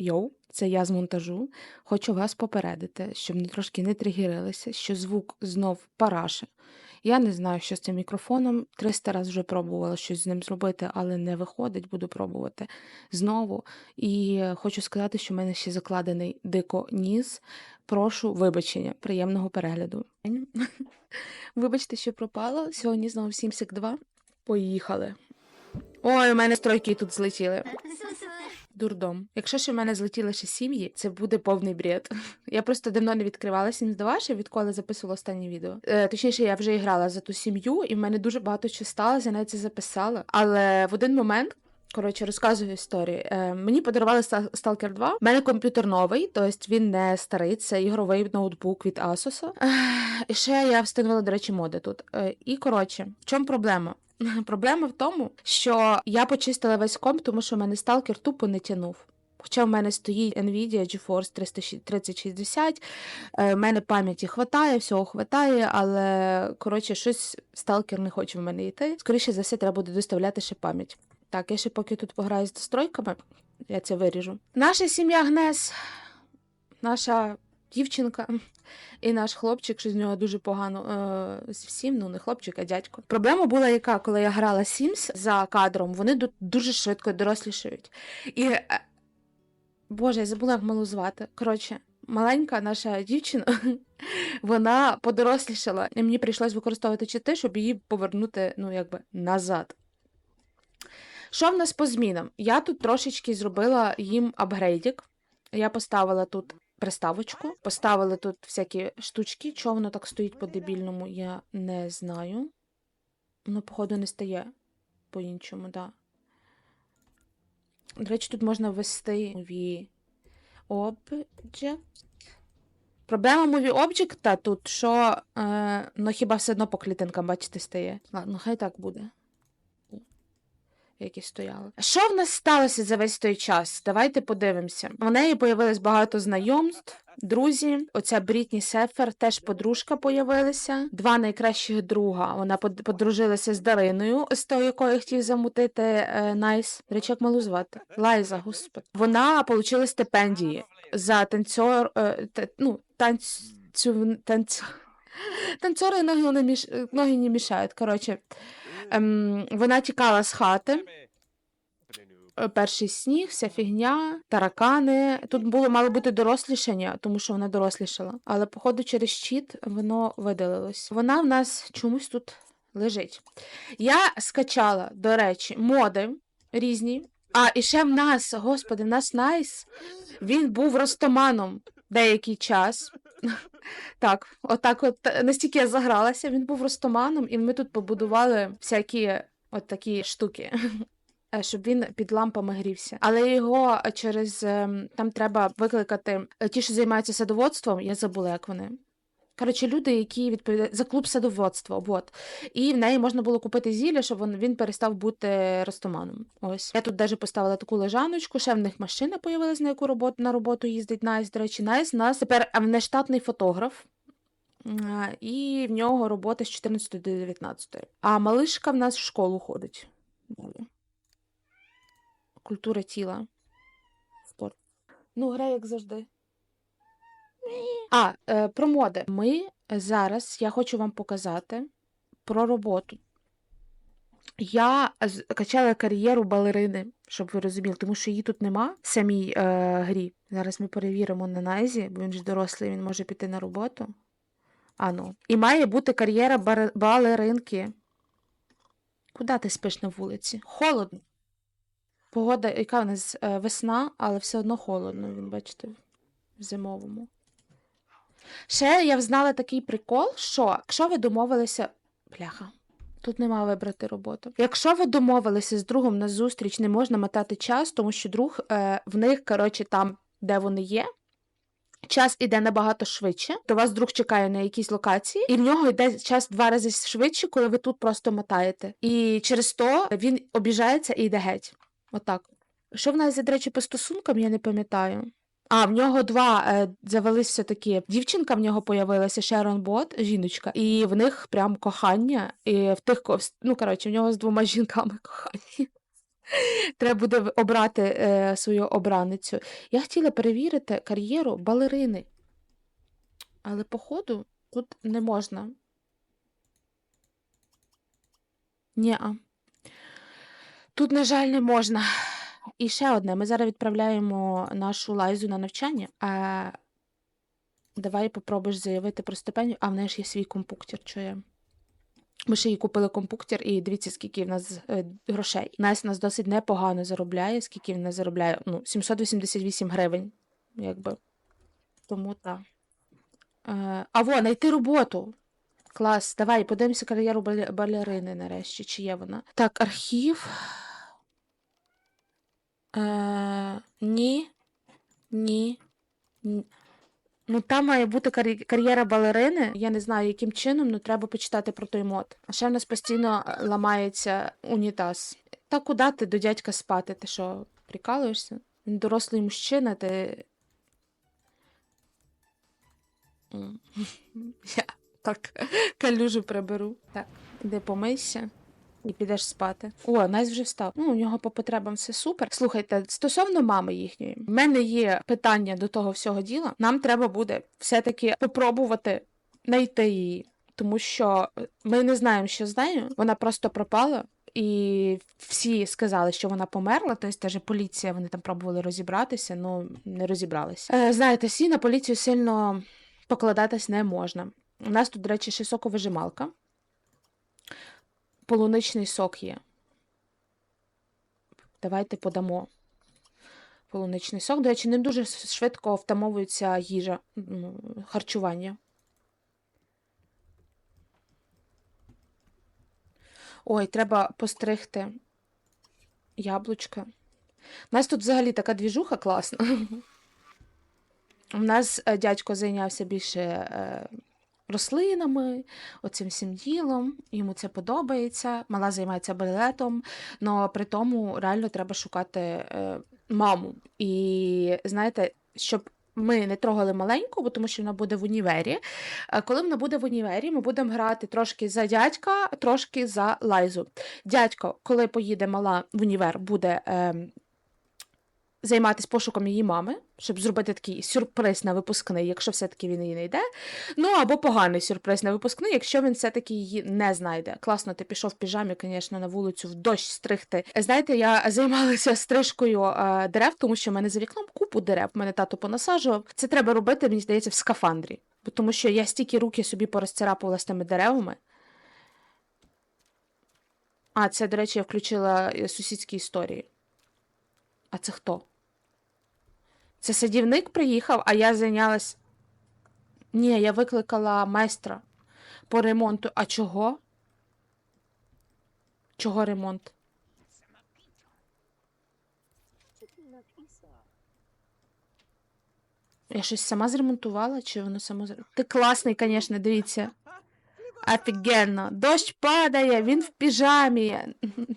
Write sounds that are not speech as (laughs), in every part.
Йоу, це я з монтажу. Хочу вас попередити, щоб не трошки не тригерилися, що звук знов параше. Я не знаю, що з цим мікрофоном. 300 разів вже пробувала щось з ним зробити, але не виходить, буду пробувати знову. І е, хочу сказати, що в мене ще закладений дико ніс. Прошу вибачення, приємного перегляду. Вибачте, що пропало. Сьогодні знову 72. Поїхали. Ой, у мене стройки тут злетіли. Дурдом. Якщо ще в мене злетіли ще сім'ї, це буде повний бред. (laughs) Я просто давно не відкривала сім здаваші, відколи записувала останнє відео. Е, точніше, я вже грала за ту сім'ю, і в мене дуже багато чого сталося, я навіть це записала. Але в один момент. Коротше, розказую історію. Е, мені подарували Stalker 2. У мене комп'ютер новий, тобто він не старий, це ігровий ноутбук від Asus. Е, і ще я встановила, до речі, моди тут. Е, і коротше, в чому проблема? (laughs) Проблема в тому, що я почистила весь комп, тому що в мене сталкер тупо не тянув. Хоча в мене стоїть Nvidia GeForce 3060, е, в мене пам'яті хватає, всього хватає, але коротше, щось сталкер не хоче в мене йти. Скоріше за все, треба буде доставляти ще пам'ять. Так, я ще поки тут пограю з настройками, я це виріжу. Наша сім'я Гнес, наша дівчинка і наш хлопчик, що з нього дуже погано е, всім, ну не хлопчик, а дядько. Проблема була яка, коли я грала Sims за кадром, вони ду- дуже швидко дорослішають. І е, Боже, я забула, як малу звати. Коротше, маленька наша дівчина, (laughs) вона подорослішала, і мені прийшлось використовувати чити, щоб її повернути, ну, якби, назад. Що в нас по змінам? Я тут трошечки зробила їм апгрейдик. Я поставила тут приставочку, поставила тут всякі штучки. Чого воно так стоїть по-дебільному, я не знаю. Воно, походу, не стає по-іншому, так. Да. До речі, тут можна ввести нові Object. Проблема Movie Object тут, що е, ну хіба все одно по клітинкам, бачите, стає. Ладно, хай так буде. Які стояли. Що в нас сталося за весь той час? Давайте подивимося. У неї появилось багато знайомств, друзі. Оця Брітні Сефер, теж подружка появилася. Два найкращих друга. Вона подружилася з Дариною, з тою, якою хотів замутити е, Найс. Речі, як малу звати? Лайза, господи. Вона отримала стипендії за танцор, е, та, ну, танцю, танцю, танцори ноги не, міш, ноги не мішають. Коротше, ем, вона тікала з хати. Е, Перший сніг, вся фігня, таракани. Тут було мало бути дорослішання, тому що вона дорослішала. Але, походу, через щит воно видалилось. Вона в нас чомусь тут лежить. Я скачала, до речі, моди різні. А, і ще в нас, господи, в нас Найс. Він був ростоманом деякий час. Так, отак, от е, настільки я загралася, він був ростоманом, і ми тут побудували всякі от такі штуки. (laughs) е, Щоб він під лампами грівся. Але його через ем, там треба викликати е, ті, що займаються садоводством, я забула, як вони. Коротше, люди, які відповідають за клуб садоводства, от. І в неї можна було купити зілля, щоб він, він перестав бути ростоманом. Ось. Я тут даже поставила таку лежаночку, ще в них машина появилась, на яку роботу, на роботу їздить Найс. До речі, Найс нас тепер внештатний фотограф. І в нього робота з 14 до 19. А малишка в нас в школу ходить. Культура тіла. Спорт. Ну, гра, як завжди. А, е, про моди. Ми зараз я хочу вам показати про роботу. Я качала кар'єру балерини, щоб ви розуміли, тому що її тут нема в самій е, грі. Зараз ми перевіримо на Найзі, бо він ж дорослий, він може піти на роботу. А ну. І має бути кар'єра бар- балеринки. Куди ти спиш на вулиці? Холодно. Погода, яка в нас е, весна, але все одно холодно, він, бачите, в зимовому. Ще я взнала такий прикол, що якщо ви домовилися. Бляха, тут нема вибрати роботу. Якщо ви домовилися з другом на зустріч, не можна мотати час, тому що друг е, в них, коротше, там, де вони є. Час іде набагато швидше, то вас друг чекає на якійсь локації, і в нього йде час два рази швидше, коли ви тут просто мотаєте. І через то він обіжається і йде геть. Отак. Що в нас, до речі, по стосункам, я не пам'ятаю. А, в нього два е, завелись все-таки. Дівчинка в нього появилася Шерон Бот, жіночка, і в них прям кохання. І в тих ну коротше, в нього з двома (laughs) жінками кохання. Треба буде обрати е, свою обраницю. Я хотіла перевірити кар'єру балерини. Але, походу, тут не можна. Ні-а. Тут, на жаль, не можна. І ще одне. Ми зараз відправляємо нашу лайзу на навчання. А... Давай попробуєш заявити про стипендію. А в неї ж є свій компуктір, чує. Ми ще їй купили компуктір, і дивіться, скільки в нас е, грошей. Настя нас досить непогано заробляє, скільки в нас заробляє. Ну, 788 гривень, якби. Тому так. Е, а во, знайти роботу. Клас, давай, подивимося кар'єру бале- балерини нарешті, чи є вона. Так, архів. Ні. Ні. Ні. Ну, там має бути кар'є- кар'єра балерини. Я не знаю, яким чином, але треба почитати про той мод. А ще в нас постійно е, ламається унітаз. Та куди ти до дядька спати? Ти що, прикалуєшся? Він дорослий мужчина, ти. (laughs) Я так калюжу приберу. Так, іди помийся. І підеш спати. О, Найс вже встав. Ну, у нього по потребам все супер. Слухайте, стосовно мами їхньої, в мене є питання до того всього діла. Нам треба буде все-таки попробувати знайти її, тому що ми не знаємо, що з нею. Вона просто пропала. І всі сказали, що вона померла, тобто теж поліція, вони там пробували розібратися, але не розібралися. Е, знаєте, всі на поліцію сильно покладатись не можна. У нас тут, до речі, ще соковижималка. Полуничний сок є. Давайте подамо. Полуничний сок. До речі, не дуже швидко втамовується їжа, ну, харчування. Ой, треба постригти яблучка. У нас тут взагалі така двіжуха класна. (laughs) У нас е, дядько зайнявся більше е, рослинами, оцим всім ділом. Йому це подобається. Мала займається балетом, але при тому реально треба шукати е, маму. І знаєте, щоб ми не трогали маленьку, бо тому що вона буде в універі. Коли вона буде в універі, ми будемо грати трошки за дядька, трошки за лайзу. Дядько, коли поїде мала в універ, буде. Е, Займатися пошуком її мами, щоб зробити такий сюрприз на випускний, якщо все-таки він її не йде. Ну або поганий сюрприз на випускний, якщо він все-таки її не знайде. Класно, ти пішов в піжамі, звісно, на вулицю в дощ стригти. Знаєте, я займалася стрижкою е, дерев, тому що в мене за вікном купу дерев. Мене тато понасаджував. Це треба робити, мені здається, в скафандрі. Тому що я стільки руки собі порозцарапувала з тими деревами. А, це, до речі, я включила е, сусідські історії. А це хто? Це садівник приїхав, а я зайнялась. Ні, я викликала майстра по ремонту. А чого? Чого ремонт? Я щось сама зремонтувала, чи воно само Ти класний, звісно, дивіться. Офігенно. Дощ падає, він в піжамі. (laughs)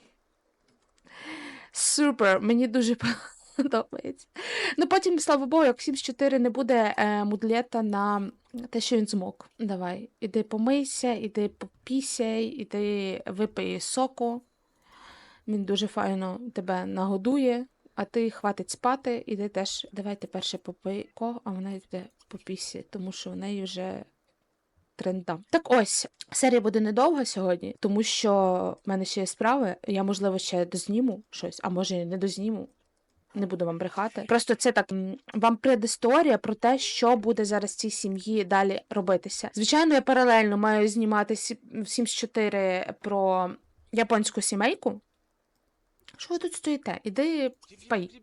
Супер, мені дуже подобається. (laughs) Ну, потім, слава Богу, як 7-4 не буде е, мудлета на те, що він змог. Давай, іди помийся, іди попісяй, іди випий соку. Він дуже файно тебе нагодує, а ти хватить спати, іди теж. Давайте перше попий ко, а вона йде попісі, тому що в неї вже тренда. Так ось, серія буде недовга сьогодні, тому що в мене ще є справи. Я, можливо, ще дозніму щось, а може і не дозніму. Не буду вам брехати. Просто це так вам предісторія про те, що буде зараз цій сім'ї далі робитися. Звичайно, я паралельно маю знімати сі- в 4 про японську сімейку. Що ви тут стоїте? Іди пай.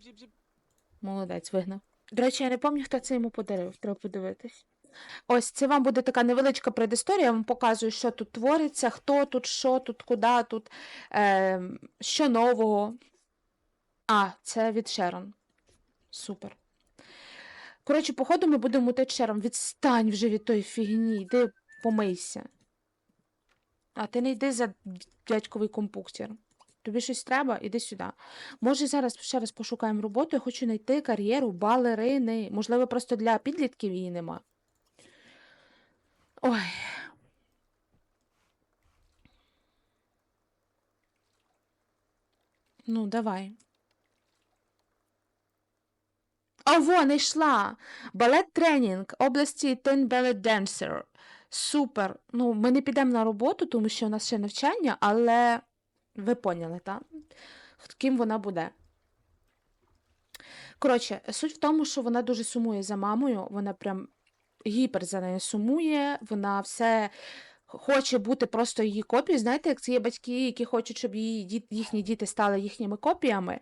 Молодець, вигнав. До речі, я не пам'ятаю, хто це йому подарив. Треба подивитись. Ось це вам буде така невеличка предісторія. Я вам показую, що тут твориться, хто тут, що тут, куди тут, е, що нового. А, це від Шерон. Супер. Коротше, походу, ми будемо мутити Шерон. Відстань вже від тої фігні, йди помийся. А ти не йди за дядьковий компуктір. Тобі щось треба, іди сюди. Може, зараз ще раз пошукаємо роботу. Я хочу знайти кар'єру балерини. Можливо, просто для підлітків її нема. Ой. Ну, давай. А, во, знайшла! Балет тренінг області Teen Ballet Dancer. Супер. Ну, ми не підемо на роботу, тому що у нас ще навчання, але ви поняли, так? Ким вона буде? Коротше, суть в тому, що вона дуже сумує за мамою, вона прям гіпер за нею сумує, вона все хоче бути просто її копією. Знаєте, як це є батьки, які хочуть, щоб її, їхні діти стали їхніми копіями,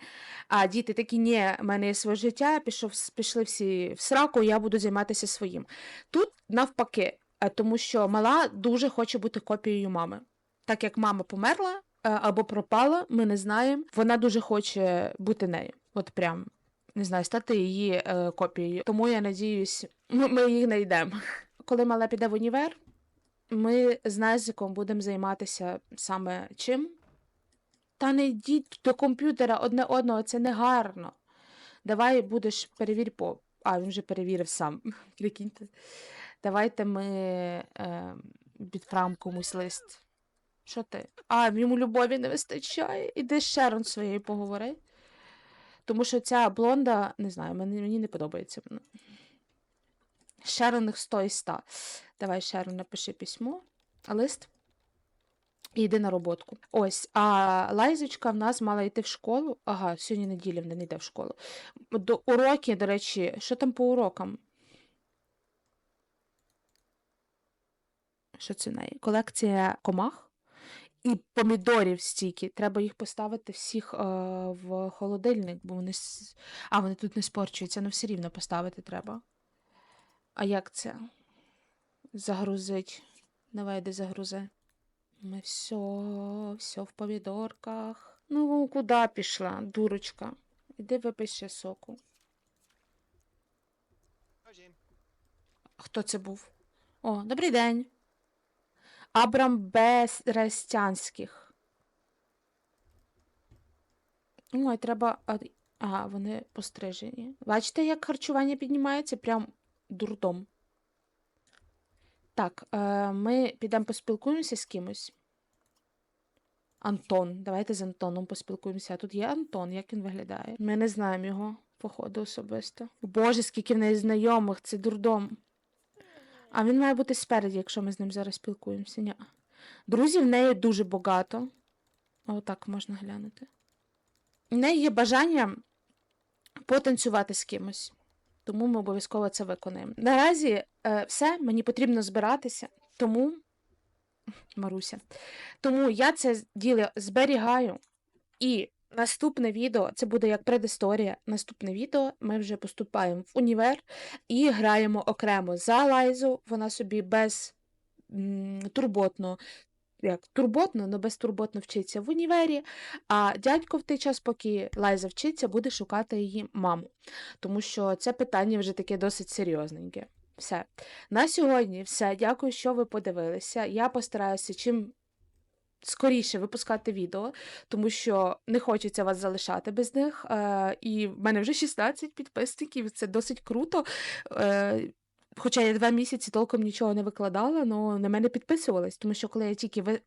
а діти такі, ні, в мене є своє життя, пішов, пішли всі в сраку, я буду займатися своїм. Тут навпаки, е, тому що мала дуже хоче бути копією мами. Так як мама померла е, або пропала, ми не знаємо. Вона дуже хоче бути нею. От прям. Не знаю, стати її е, копією. Тому я надіюсь, ми, ми її знайдемо. Коли мала піде в універ, ми з Назіком будемо займатися саме чим? Та не йдіть до комп'ютера одне одного, це не гарно. Давай будеш перевір по. А, він вже перевірив сам. (laughs) Прикиньте. Давайте ми е, відправимо комусь лист. Що ти? А, йому любові не вистачає. Іди з Шерон своєю поговори. Тому що ця блонда, не знаю, мені, мені не подобається вона. Шерон їх 100 із 100. Давай, Шерон, напиши письмо, лист. І йди на роботку. Ось, а Лайзочка в нас мала йти в школу. Ага, сьогодні неділя вона не йде в школу. До уроки, до речі, що там по урокам? Що це неї? Колекція комах і помідорів стільки. Треба їх поставити всіх е, в холодильник, бо вони. А, вони тут не спорчуються, ну все рівно поставити треба. А як це? Загрузить. Давай, де загрузи. Ми все, все в помідорках. Ну, куди пішла, дурочка? Іди випий ще соку. Хто це був? О, добрий день. Абрам Берестянських. Ой, треба. а, вони пострижені. Бачите, як харчування піднімається? Прям дурдом. Так, е, ми підемо поспілкуємося з кимось. Антон. Давайте з Антоном поспілкуємося. Тут є Антон, як він виглядає? Ми не знаємо його, походу, особисто. Боже, скільки в неї знайомих, це дурдом. А він має бути спереді, якщо ми з ним зараз спілкуємося. Ні. Друзів в неї дуже багато. Отак можна глянути. У неї є бажання потанцювати з кимось. Тому ми обов'язково це виконаємо. Наразі е, все, мені потрібно збиратися, тому. Маруся. Тому я це діло зберігаю. І наступне відео це буде як предісторія. Наступне відео ми вже поступаємо в універ і граємо окремо за Лайзу. Вона собі без турботно. Як турботно, але безтурботно вчиться в універі, а дядько в той час, поки Лайза вчиться, буде шукати її маму. Тому що це питання вже таке досить серйозненьке. Все. На сьогодні все. Дякую, що ви подивилися. Я постараюся чим скоріше випускати відео, тому що не хочеться вас залишати без них. Е, і в мене вже 16 підписників, це досить круто. Е, Хоча я два місяці толком нічого не викладала, але на мене підписувались, тому що коли я тільки ви...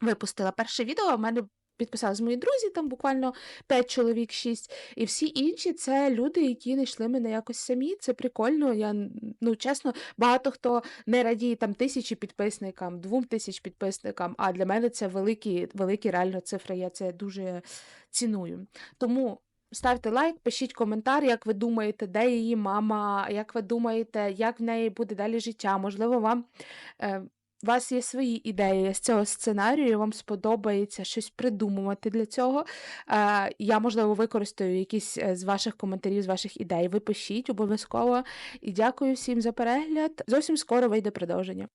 випустила перше відео, в мене підписались мої друзі, там буквально 5 чоловік, 6, і всі інші це люди, які знайшли мене якось самі. Це прикольно. Я ну чесно, багато хто не радіє там тисячі підписникам, двом тисяч підписникам. А для мене це великі, великі реально цифри. Я це дуже ціную. Тому. Ставте лайк, пишіть коментар, як ви думаєте, де її мама, як ви думаєте, як в неї буде далі життя. Можливо, вам е, у вас є свої ідеї з цього сценарію, вам сподобається щось придумувати для цього. Е, я, можливо, використаю якісь е, з ваших коментарів, з ваших ідей. Ви пишіть обов'язково. І дякую всім за перегляд. Зовсім скоро вийде продовження.